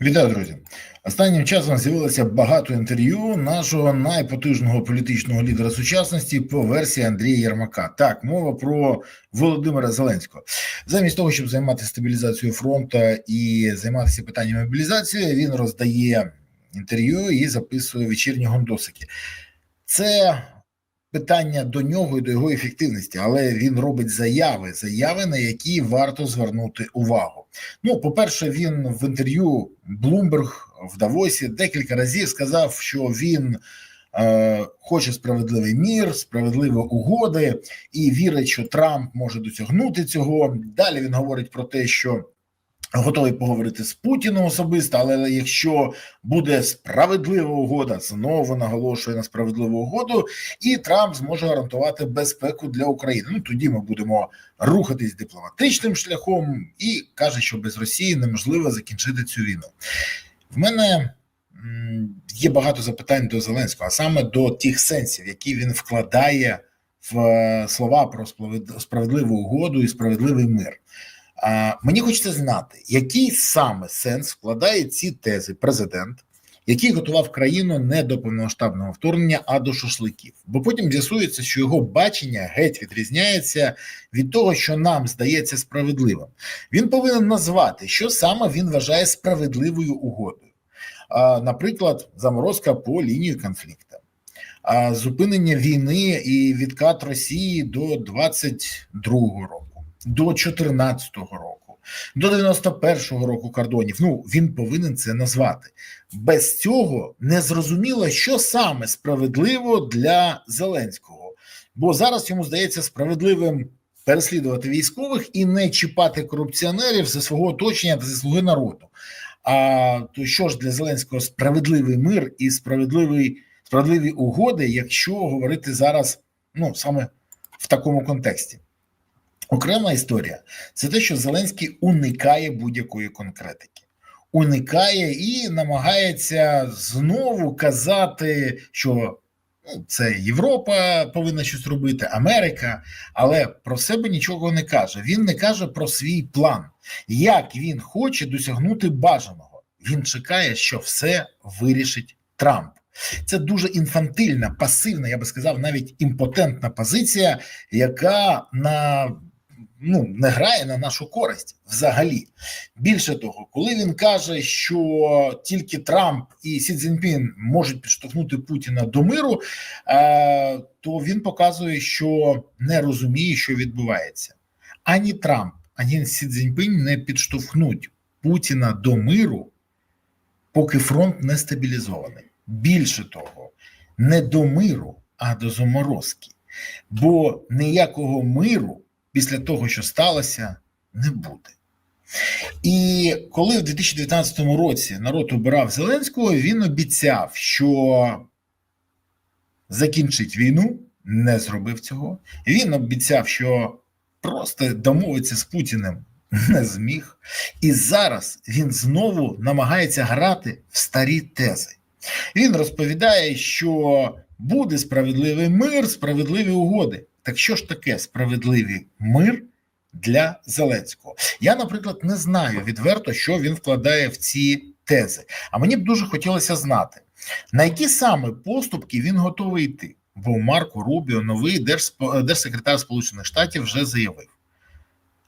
Вітаю, друзі. Останнім часом з'явилося багато інтерв'ю нашого найпотужного політичного лідера сучасності по версії Андрія Єрмака. Так, мова про Володимира Зеленського. Замість того, щоб займатися стабілізацією фронту і займатися питанням мобілізації, він роздає інтерв'ю і записує вечірні гондосики. Це питання до нього і до його ефективності, але він робить заяви, заяви, на які варто звернути увагу. Ну, по-перше, він в інтерв'ю Блумберг в Давосі декілька разів сказав, що він е, хоче справедливий мір, справедливі угоди, і вірить, що Трамп може досягнути цього. Далі він говорить про те, що готовий поговорити з Путіним особисто, але якщо буде справедлива угода, знову наголошує на справедливу угоду, і Трамп зможе гарантувати безпеку для України. Ну тоді ми будемо рухатись дипломатичним шляхом, і каже, що без Росії неможливо закінчити цю війну. В мене є багато запитань до Зеленського, а саме до тих сенсів, які він вкладає в е, слова про справедливу угоду і справедливий мир. Мені хочеться знати, який саме сенс вкладає ці тези президент, який готував країну не до повномасштабного вторгнення, а до шашликів. Бо потім з'ясується, що його бачення геть відрізняється від того, що нам здається справедливим. Він повинен назвати, що саме він вважає справедливою угодою. Наприклад, заморозка по лінії конфлікту. Зупинення війни і відкат Росії до 22-го року до 14-го року, до 91-го року кордонів. Ну він повинен це назвати. Без цього не зрозуміло, що саме справедливо для Зеленського, бо зараз йому здається справедливим. Переслідувати військових і не чіпати корупціонерів за свого оточення та за слуги народу. А то що ж для Зеленського справедливий мир і справедливий справедливі угоди, якщо говорити зараз, ну саме в такому контексті? Окрема історія це те, що Зеленський уникає будь-якої конкретики, уникає і намагається знову казати, що ну, це Європа повинна щось робити, Америка, але про себе нічого не каже. Він не каже про свій план, як він хоче досягнути бажаного. Він чекає, що все вирішить Трамп. Це дуже інфантильна, пасивна, я би сказав, навіть імпотентна позиція, яка на ну не грає на нашу користь взагалі. Більше того, коли він каже, що тільки Трамп і Сі Цзіньпін можуть підштовхнути Путіна до миру, е, то він показує, що не розуміє, що відбувається. Ані Трамп, ані Сі Цзіньпін не підштовхнуть Путіна до миру, поки фронт не стабілізований. Більше того, не до миру, а до заморозки. Бо ніякого миру після того, що сталося, не буде. І коли в 2019 році народ обирав Зеленського, він обіцяв, що закінчить війну, не зробив цього. Він обіцяв, що просто домовиться з Путіним не зміг. І зараз він знову намагається грати в старі тези. Він розповідає, що буде справедливий мир, справедливі угоди. Так що ж таке справедливий мир для Зеленського? Я, наприклад, не знаю відверто, що він вкладає в ці тези. А мені б дуже хотілося знати, на які саме поступки він готовий йти. Бо Марко Рубіо, новий держсекретар Сполучених Штатів, вже заявив: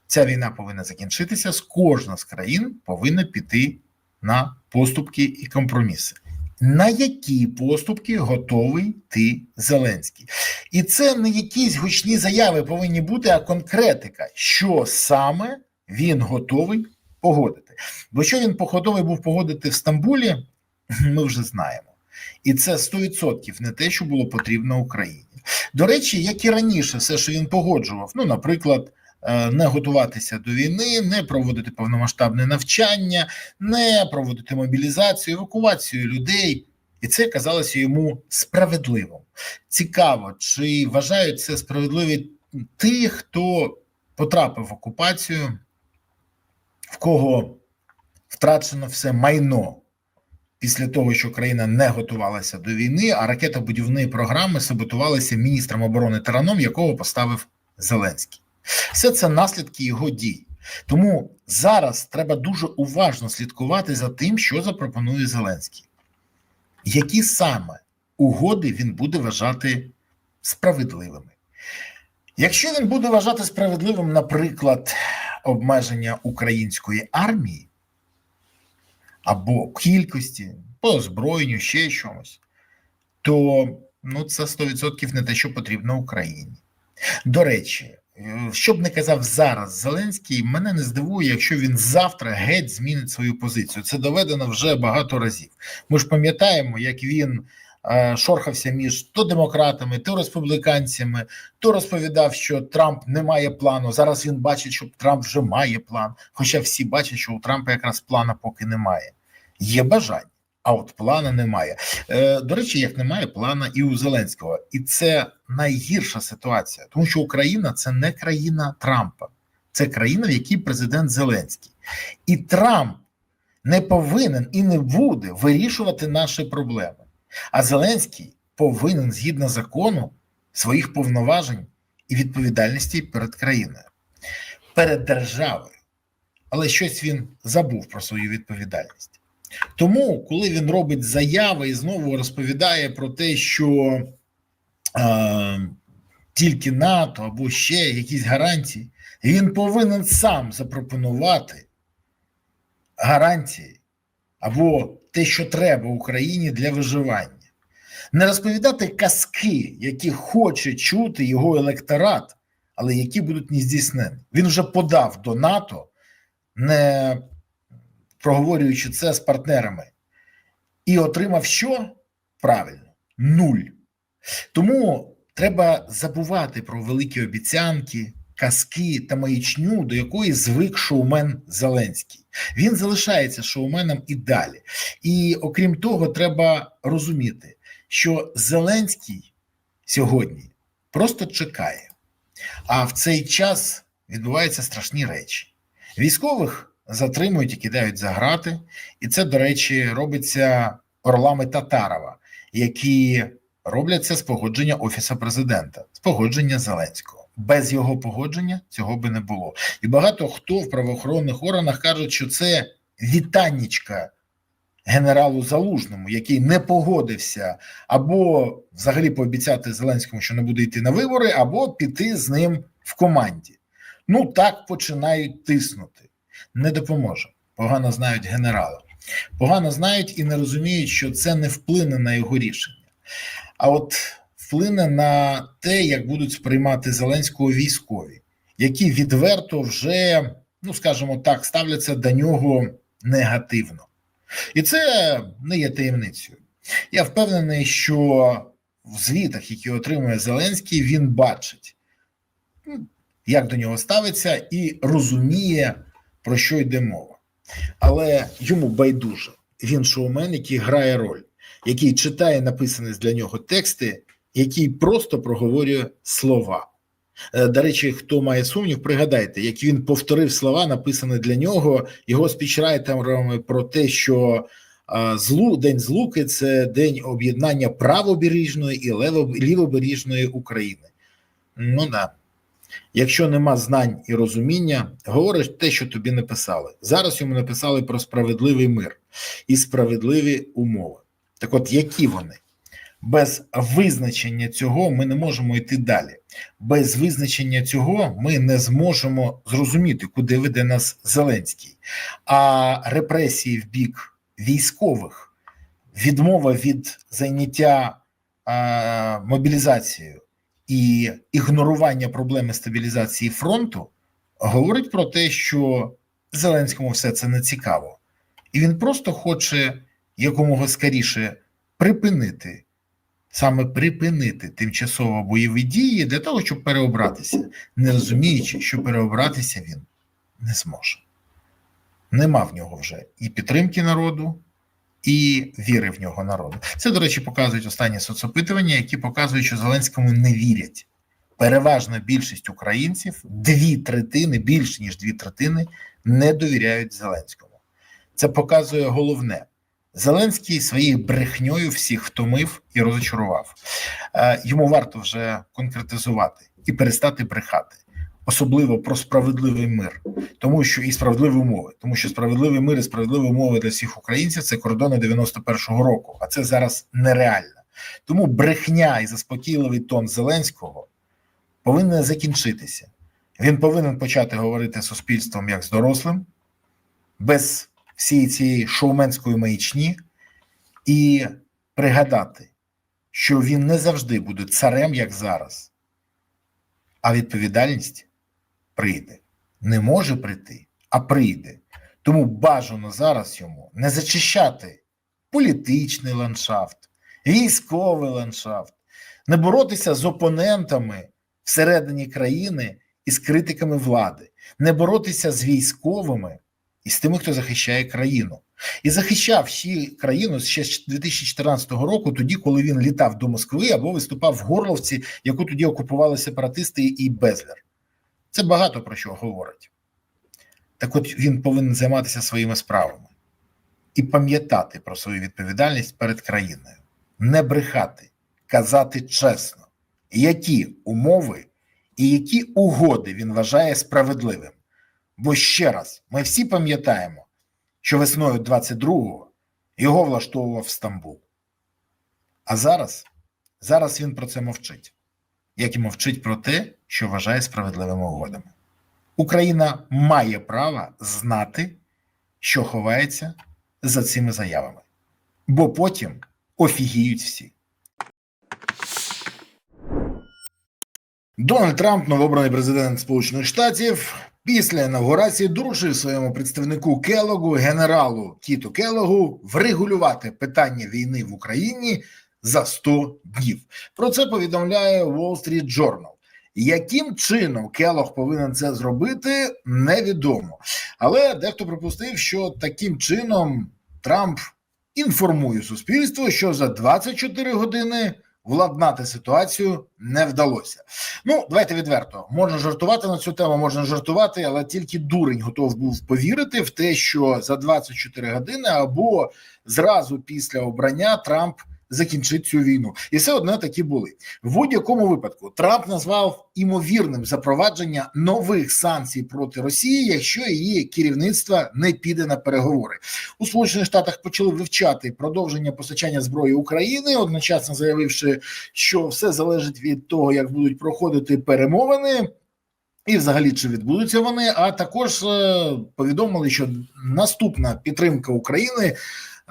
ця війна повинна закінчитися. з Кожна з країн повинна піти на поступки і компроміси на які поступки готовий ти Зеленський, і це не якісь гучні заяви повинні бути, а конкретика, що саме він готовий погодити. Бо що він готовий був погодити в Стамбулі, ми вже знаємо. І це 100% не те, що було потрібно Україні. До речі, як і раніше, все, що він погоджував, ну, наприклад. Е, не готуватися до війни, не проводити повномасштабне навчання, не проводити мобілізацію, евакуацію людей. І це казалося йому справедливим. Цікаво, чи вважають це справедливі ті, хто потрапив в окупацію, в кого втрачено все майно після того, що країна не готувалася до війни, а ракетобудівні програми саботувалися міністром оборони Тараном, якого поставив Зеленський. Все це наслідки його дій. Тому зараз треба дуже уважно слідкувати за тим, що запропонує Зеленський, які саме угоди він буде вважати справедливими. Якщо він буде вважати справедливим, наприклад, обмеження української армії або кількості, по озброєнню, ще чомусь, то ну, це 100% не те, що потрібно Україні. До речі, що б не казав зараз Зеленський, мене не здивує, якщо він завтра геть змінить свою позицію. Це доведено вже багато разів. Ми ж пам'ятаємо, як він е, шорхався між то демократами, то республіканцями, то розповідав, що Трамп не має плану. Зараз він бачить, що Трамп вже має план. Хоча всі бачать, що у Трампа якраз плана поки немає. Є бажання. А от плана немає. Е, До речі, як немає плана і у Зеленського, і це найгірша ситуація, тому що Україна це не країна Трампа, це країна, в якій президент Зеленський, і Трамп не повинен і не буде вирішувати наші проблеми. А Зеленський повинен згідно закону своїх повноважень і відповідальності перед країною, перед державою. Але щось він забув про свою відповідальність. Тому, коли він робить заяви і знову розповідає про те, що е, тільки НАТО або ще якісь гарантії, він повинен сам запропонувати гарантії або те, що треба Україні для виживання. Не розповідати казки, які хоче чути його електорат, але які будуть не здійснені. Він вже подав до НАТО, не проговорюючи це з партнерами, і отримав що? Правильно, нуль. Тому треба забувати про великі обіцянки, казки та маячню, до якої звик шоумен Зеленський. Він залишається шоуменом і далі. І окрім того, треба розуміти, що Зеленський сьогодні просто чекає, а в цей час відбуваються страшні речі. Військових затримують і кидають за грати, і це, до речі, робиться орлами Татарова, які роблять це з погодження Офісу президента, з погодження Зеленського. Без його погодження цього би не було. І багато хто в правоохоронних органах кажуть, що це вітаннячка генералу Залужному, який не погодився, або взагалі пообіцяти Зеленському, що не буде йти на вибори, або піти з ним в команді. Ну так починають тиснути. Не допоможе. Погано знають генерала. Погано знають і не розуміють, що це не вплине на його рішення. А от вплине на те, як будуть сприймати Зеленського військові, які відверто вже, ну скажімо так, ставляться до нього негативно. І це не є таємницею. Я впевнений, що в звітах, які отримує Зеленський, він бачить, як до нього ставиться, і розуміє, про що йде мова. Але йому байдуже. Він шоумен, який грає роль, який читає написані для нього тексти, який просто проговорює слова. До речі, хто має сумнів, пригадайте, як він повторив слова, написані для нього його спічрайтерами про те, що злу день злуки це день об'єднання правобережної і лівобережної України. Ну да. Якщо нема знань і розуміння, говориш те, що тобі не писали. Зараз йому написали про справедливий мир і справедливі умови. Так от, які вони? Без визначення цього ми не можемо йти далі. Без визначення цього ми не зможемо зрозуміти, куди веде нас Зеленський. А репресії в бік військових, відмова від зайняття а, мобілізацією і ігнорування проблеми стабілізації фронту говорить про те, що Зеленському все це не цікаво, і він просто хоче якомога скоріше припинити. Саме припинити тимчасово бойові дії для того, щоб переобратися, не розуміючи, що переобратися він не зможе. Нема в нього вже і підтримки народу, і віри в нього народу. Це, до речі, показують останні соцопитування, які показують, що Зеленському не вірять. Переважна більшість українців, дві третини, більше ніж дві третини, не довіряють Зеленському. Це показує головне. Зеленський своєю брехньою всіх втомив і розочарував. Йому варто вже конкретизувати і перестати брехати. Особливо про справедливий мир, тому що і справедливі умови, тому що справедливий мир і справедливі умови для всіх українців це кордони 91-го року, а це зараз нереально. Тому брехня і заспокійливий тон Зеленського повинен закінчитися. Він повинен почати говорити суспільством як з дорослим, без всієї цієї шоуменської маячні, і пригадати, що він не завжди буде царем, як зараз, а відповідальність прийде. Не може прийти, а прийде. Тому бажано зараз йому не зачищати політичний ландшафт, військовий ландшафт, не боротися з опонентами всередині країни і з критиками влади, не боротися з військовими і з тими, хто захищає країну. І захищав всі країну ще з 2014 року, тоді, коли він літав до Москви або виступав в Горловці, яку тоді окупували сепаратисти і Безлер. Це багато про що говорить. Так от він повинен займатися своїми справами і пам'ятати про свою відповідальність перед країною, не брехати, казати чесно, які умови і які угоди він вважає справедливим. Бо ще раз, ми всі пам'ятаємо, що весною 22-го його влаштовував Стамбул. А зараз, зараз він про це мовчить, як і мовчить про те, що вважає справедливими угодами. Україна має право знати, що ховається за цими заявами, бо потім офігіють всі. Дональд Трамп, новообраний президент Сполучених Штатів, після інавгурації доручив своєму представнику Келогу, генералу Тіту Келогу, врегулювати питання війни в Україні за 100 днів. Про це повідомляє Wall Street Journal. Яким чином Келог повинен це зробити, невідомо. Але дехто припустив, що таким чином Трамп інформує суспільство, що за 24 години владнати ситуацію не вдалося. Ну, давайте відверто. Можна жартувати на цю тему, можна жартувати, але тільки дурень готов був повірити в те, що за 24 години або зразу після обрання Трамп закінчить цю війну, і все одно такі були в будь-якому випадку. Трамп назвав імовірним запровадження нових санкцій проти Росії, якщо її керівництво не піде на переговори у Сполучених Штатах. Почали вивчати продовження постачання зброї України, одночасно заявивши, що все залежить від того, як будуть проходити перемовини. І, взагалі, чи відбудуться вони? А також е, повідомили, що наступна підтримка України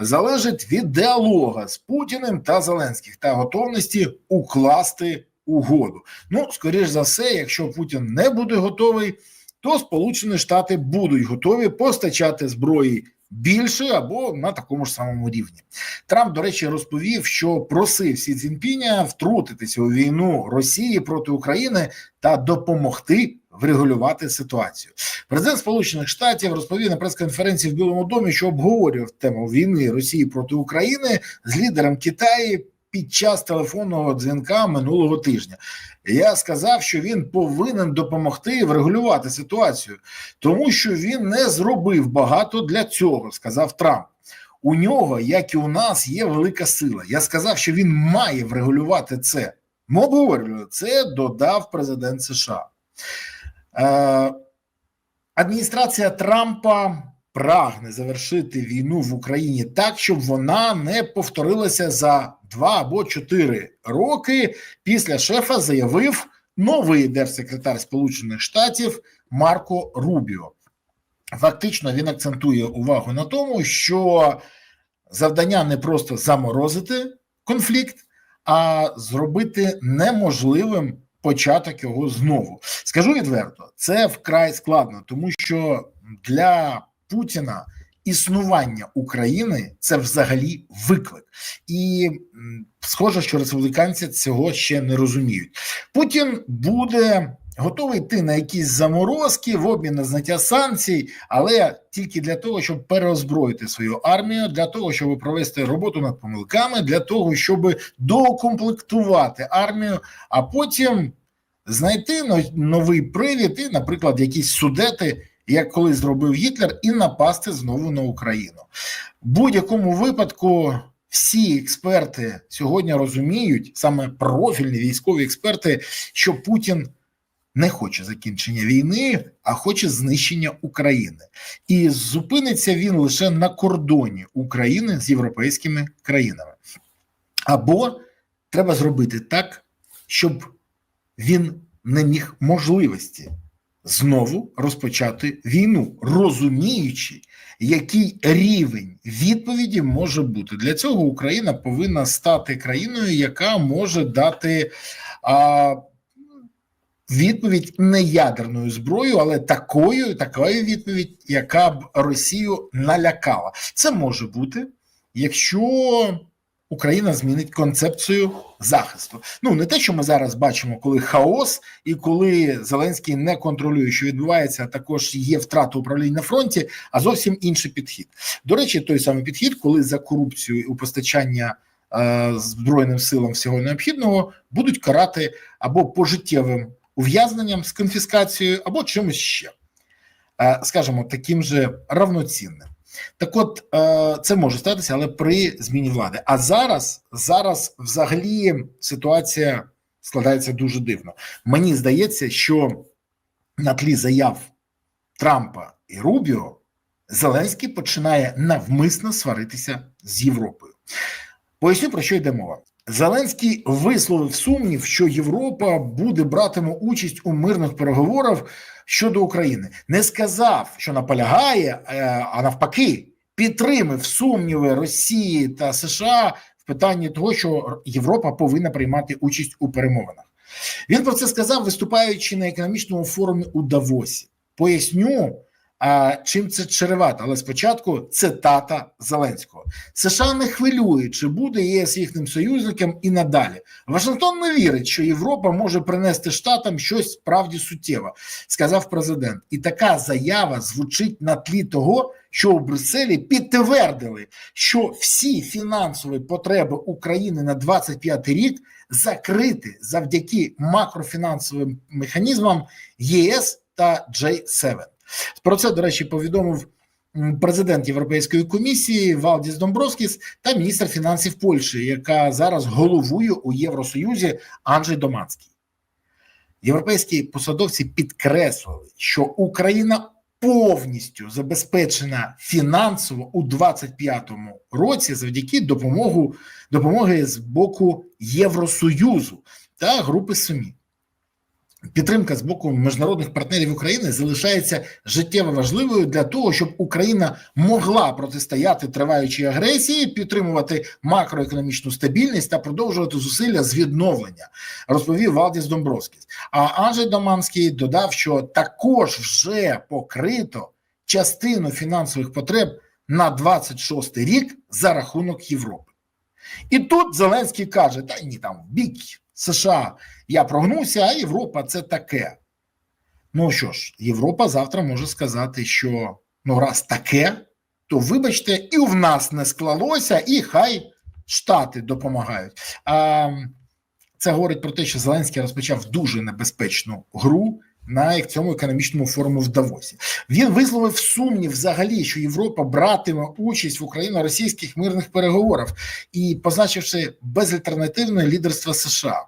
залежить від діалога з Путіним та Зеленських та готовності укласти угоду. Ну, скоріш за все, якщо Путін не буде готовий, то Сполучені Штати будуть готові постачати зброї більше або на такому ж самому рівні. Трамп, до речі, розповів, що просив Сі Цзіньпіня втрутитися у війну Росії проти України та допомогти врегулювати ситуацію. Президент Сполучених Штатів розповів на прес-конференції в Білому домі, що обговорював тему війни Росії проти України з лідером Китаю під час телефонного дзвінка минулого тижня. Я сказав, що він повинен допомогти врегулювати ситуацію, тому що він не зробив багато для цього, сказав Трамп. У нього, як і у нас, є велика сила. Я сказав, що він має врегулювати це. Ми обговорювали це, додав президент США. Е, адміністрація Трампа прагне завершити війну в Україні так, щоб вона не повторилася за два або чотири роки. Після шефа заявив новий держсекретар Сполучених Штатів Марко Рубіо. Фактично він акцентує увагу на тому, що завдання не просто заморозити конфлікт, а зробити неможливим початок його знову. Скажу відверто, це вкрай складно, тому що для Путіна існування України це взагалі виклик, і схоже, що республіканці цього ще не розуміють. Путін буде. Готовий йти на якісь заморозки в обмін на зняття санкцій, але тільки для того, щоб переозброїти свою армію, для того, щоб провести роботу над помилками, для того, щоб доукомплектувати армію, а потім знайти новий привід і, наприклад, якісь судети, як колись зробив Гітлер, і напасти знову на Україну. Будь-якому випадку. Всі експерти сьогодні розуміють, саме профільні військові експерти, що Путін не хоче закінчення війни, а хоче знищення України, і зупиниться він лише на кордоні України з європейськими країнами. Або треба зробити так, щоб він не міг можливості знову розпочати війну, розуміючи, який рівень відповіді може бути. Для цього Україна повинна стати країною, яка може дати а, відповідь не ядерною зброєю, але такою, такою відповідь, яка б Росію налякала. Це може бути, якщо. Україна змінить концепцію захисту. Ну не те, що ми зараз бачимо, коли хаос і коли Зеленський не контролює, що відбувається, а також є втрата управління на фронті, а зовсім інший підхід. До речі, той самий підхід, коли за корупцію у постачання е, збройним силам всього необхідного будуть карати або пожиттєвим ув'язненням з конфіскацією, або чимось ще, е, скажімо, таким же равноцінним. Так, от е, це може статися, але при зміні влади. А зараз зараз взагалі ситуація складається дуже дивно. Мені здається, що на тлі заяв Трампа і Рубіо Зеленський починає навмисно сваритися з Європою. Поясню про що йде мова. Зеленський висловив сумнів, що Європа буде братиме участь у мирних переговорах щодо України. Не сказав, що наполягає, а навпаки, підтримав сумніви Росії та США в питанні того, що Європа повинна приймати участь у перемовинах. Він про це сказав, виступаючи на економічному форумі у Давосі. Поясню. А чим це чревато? Але спочатку цитата Зеленського: США не хвилює, чи буде ЄС їхнім союзником і надалі. Вашингтон не вірить, що Європа може принести штатам щось справді суттєве, сказав президент. І така заява звучить на тлі того, що у Брюсселі підтвердили, що всі фінансові потреби України на 25 рік закриті завдяки макрофінансовим механізмам ЄС та J7. Про це, до речі, повідомив президент Європейської комісії Валдіс Домбровськіс та міністр фінансів Польщі, яка зараз головує у Євросоюзі Анджей Доманський. Європейські посадовці підкреслили, що Україна повністю забезпечена фінансово у 25-му році завдяки допомогу, допомоги з боку Євросоюзу та групи СУМІ. Підтримка з боку міжнародних партнерів України залишається життєво важливою для того, щоб Україна могла протистояти триваючій агресії, підтримувати макроекономічну стабільність та продовжувати зусилля з відновлення, розповів Валдіс Домбровський. А Анжей Доманський додав, що також вже покрито частину фінансових потреб на 26 рік за рахунок Європи. І тут Зеленський каже: Та ні, там в бік США я прогнувся, а Європа це таке. Ну що ж, Європа завтра може сказати, що ну, раз таке, то вибачте, і в нас не склалося, і хай Штати допомагають. А це говорить про те, що Зеленський розпочав дуже небезпечну гру на цьому економічному форуму в Давосі. Він висловив сумнів взагалі, що Європа братиме участь в україно-російських мирних переговорах і позначивши безальтернативне лідерство США.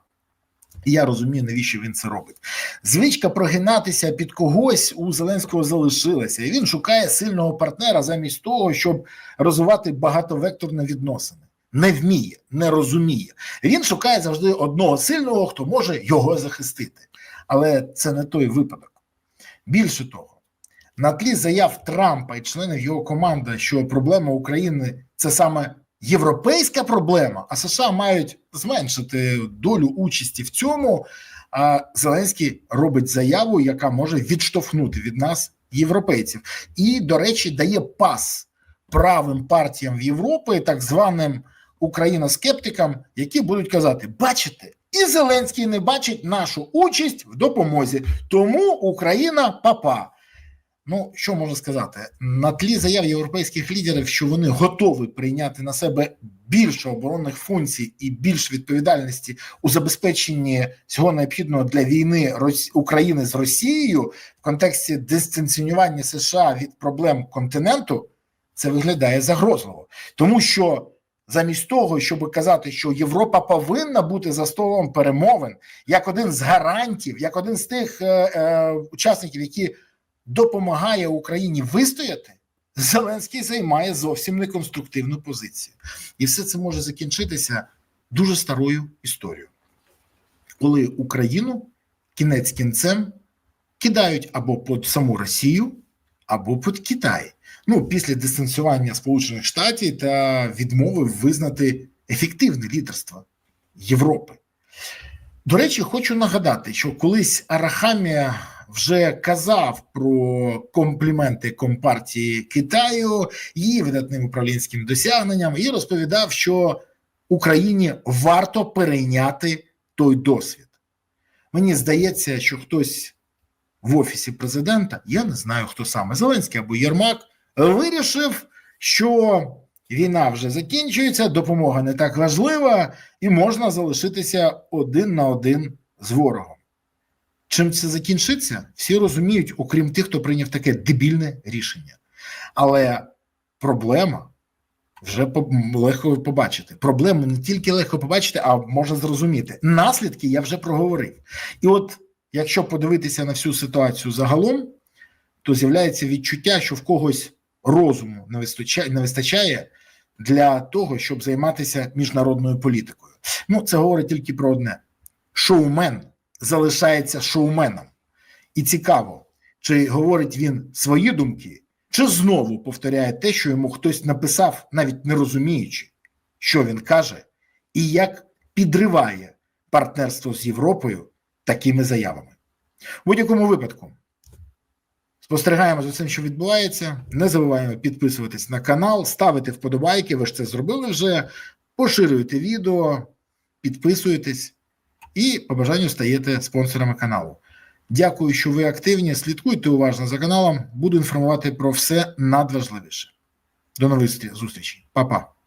Я розумію, навіщо він це робить. Звичка прогинатися під когось у Зеленського залишилася, і він шукає сильного партнера замість того, щоб розвивати багатовекторні відносини. Не вміє, не розуміє. Він шукає завжди одного сильного, хто може його захистити. Але це не той випадок. Більше того, на тлі заяв Трампа і членів його команди, що проблема України це саме європейська проблема, а США мають зменшити долю участі в цьому. А Зеленський робить заяву, яка може відштовхнути від нас європейців, і, до речі, дає пас правим партіям в Європі, так званим україноскептикам, які будуть казати: бачите, і Зеленський не бачить нашу участь в допомозі, тому Україна папа. Ну, що можна сказати, на тлі заяв європейських лідерів, що вони готові прийняти на себе більше оборонних функцій і більш відповідальності у забезпеченні всього необхідного для війни України з Росією в контексті дистанціювання США від проблем континенту, це виглядає загрозливо, тому що замість того, щоб казати, що Європа повинна бути за столом перемовин, як один з гарантів, як один з тих е, е, учасників, які допомагає Україні вистояти, Зеленський займає зовсім неконструктивну позицію, і все це може закінчитися дуже старою історією, коли Україну кінець кінцем кидають або під саму Росію, або під Китай. Ну, після дистанціювання Сполучених Штатів та відмови визнати ефективне лідерство Європи. До речі, хочу нагадати, що колись Арахамія вже казав про компліменти компартії Китаю, її видатним управлінським досягненням, і розповідав, що Україні варто перейняти той досвід. Мені здається, що хтось в офісі президента, я не знаю хто саме Зеленський або Єрмак, вирішив, що війна вже закінчується, допомога не так важлива, і можна залишитися один на один з ворогом. Чим це закінчиться, всі розуміють, окрім тих, хто прийняв таке дебільне рішення. Але проблема вже легко побачити. Проблему не тільки легко побачити, а можна зрозуміти. Наслідки я вже проговорив. І от, якщо подивитися на всю ситуацію загалом, то з'являється відчуття, що в когось розуму не вистачає, не вистачає для того, щоб займатися міжнародною політикою. Ну, це говорить тільки про одне: шоумен залишається шоуменом. І цікаво, чи говорить він свої думки, чи знову повторяє те, що йому хтось написав, навіть не розуміючи, що він каже, і як підриває партнерство з Європою такими заявами. В будь-якому випадку. Спостерігаємо за цим, що відбувається. Не забуваємо підписуватись на канал, ставити вподобайки. Ви ж це зробили вже. Поширюйте відео, підписуйтесь і по бажанню стаєте спонсорами каналу. Дякую, що ви активні. Слідкуйте уважно за каналом. Буду інформувати про все надважливіше. До нових зустрічей. Па-па.